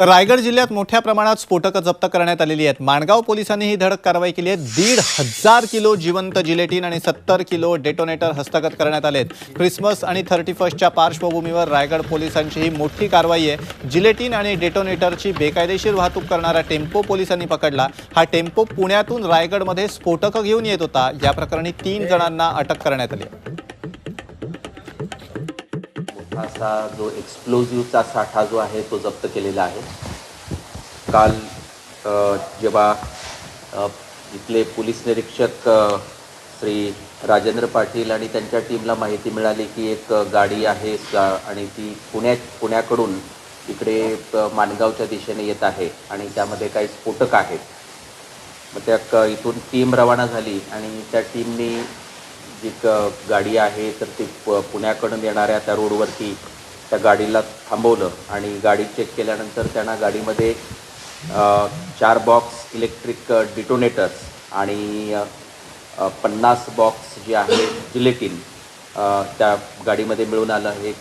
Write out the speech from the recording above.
रायगड जिल्ह्यात मोठ्या प्रमाणात स्फोटकं जप्त करण्यात आलेली आहेत. माणगाव पोलिसांनी ही धडक कारवाई केली आहे. दीड हजार किलो जिवंत जिलेटिन आणि सत्तर किलो डेटोनेटर हस्तगत करण्यात आले आहेत. क्रिसमस आणि थर्टी फर्स्टच्या पार्श्वभूमीवर रायगड पोलिसांची ही मोठी कारवाई आहे. जिलेटिन आणि डेटोनेटरची बेकायदेशीर वाहतूक करणारा टेम्पो पोलिसांनी पकडला. हा टेम्पो पुण्यातून रायगडमध्ये स्फोटकं घेऊन येत होता. या प्रकरणी तीन जणांना अटक करण्यात आली आहे. असा जो एक्सप्लोजिव्हचा साठा जो आहे तो जप्त केलेला आहे. काल जेव्हा इथले पोलीस निरीक्षक श्री राजेंद्र पाटील आणि त्यांच्या टीमला माहिती मिळाली की एक गाडी आहे आणि ती पुण्या पुण्याकडून इकडे माणगावच्या दिशेने येत आहे आणि त्यामध्ये काही स्फोटक आहेत. मग त्या क इथून टीम रवाना झाली आणि त्या टीमनी जी क गाडी आहे तर ती प पुण्याकडून येणाऱ्या त्या रोडवरती त्या गाडीला थांबवलं आणि गाडी चेक केल्यानंतर त्यांना गाडीमध्ये चार बॉक्स इलेक्ट्रिक डिटोनेटर्स आणि पन्नास बॉक्स जे आहे जिलेटिन त्या गाडीमध्ये मिळून आलं. हे